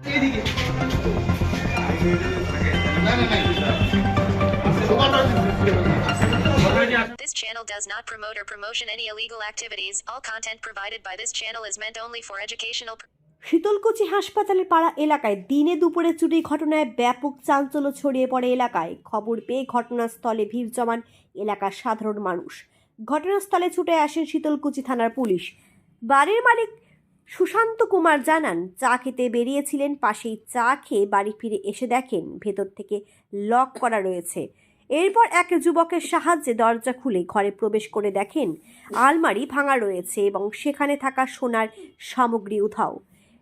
This channel does not promote or promotion any illegal activities. All content provided by this channel is meant only for educational Sitalkuchi হাসপাতালের পাড়া এলাকায় দিনে দুপুরে চুরি ঘটনায় ব্যাপক চাঞ্চল্য ছড়িয়ে পড়ে এলাকায় খবর পেয়ে ঘটনাস্থলে ভিড় জমান এলাকার সাধারণ মানুষ ঘটনাস্থলে ছুটে আসেন শীতলকুচি থানার পুলিশ বাড়ির মালিক সুশান্ত কুমার জানান, চা খেতে বেরিয়েছিলেন, পাশেই চা খেয়ে বাড়ি ফিরে এসে দেখেন ভেতর থেকে লক করা রয়েছে। এরপর এক যুবকের সাহায্যে দরজা খুলে ঘরে প্রবেশ করে দেখেন আলমারি ভাঙা রয়েছে এবং সেখানে থাকা সোনার সামগ্রী উধাও।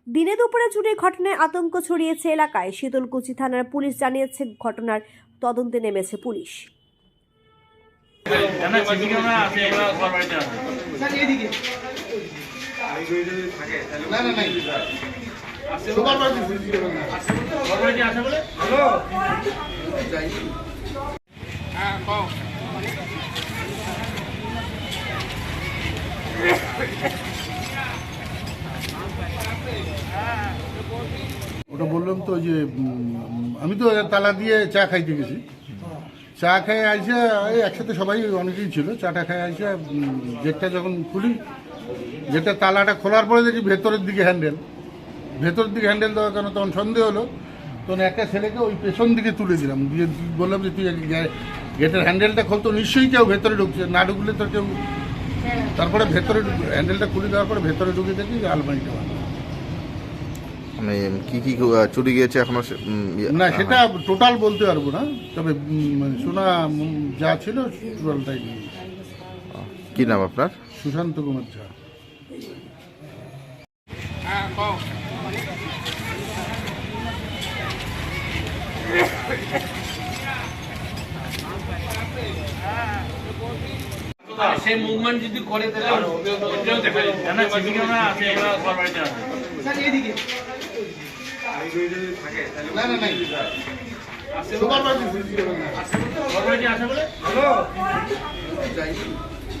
দিনে দুপুরে চুরির ঘটনায় আতঙ্ক ছড়িয়েছে এলাকায়। শীতলকুচি থানার পুলিশ জানিয়েছে, ঘটনার তদন্তে নেমেছে পুলিশ। স্যার এদিকে। না না ওটা বললাম তো যে আমি তো তালা দিয়ে চা খাইতে গেছি। চা খেয়ে আইসে এই একসাথে সবাই অনেকেই ছিল চাটা খেয়ে আইসে গেটটা যখন খুলি গেটের তালাটা খোলার পরে দেখি ভেতরের দিকে হ্যান্ডেল ভেতরের দিকে হ্যান্ডেল দেওয়ার কারণে তখন সন্দেহ হলো। তখন একটা ছেলেকে ওই পেছন দিকে তুলে দিলাম। দিয়ে বললাম যে তুই গেটের হ্যান্ডেলটা খুলতো নিশ্চয়ই কেউ ভেতরে ঢুকছে। না ঢুকলে তো কেউ তারপরে ভেতরে হ্যান্ডেলটা খুলে দেওয়ার পরে ভেতরে ঢুকে দেখি আলমারিটা। মানে কি কি চুরি গিয়েছে এখনও ইয়ে- না সেটা টোটাল বলতে পারব না। তবে মানে শোনা যা ছিল টোটালটাই নিয়ে। কি নাম আপনার? সুশান্ত কুমার ঝা। সেই মুভমেন্ট যদি করে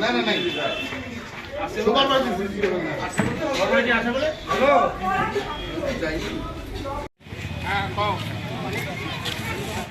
না না না। সকালটা ঘর বাড়িতে আছে বলে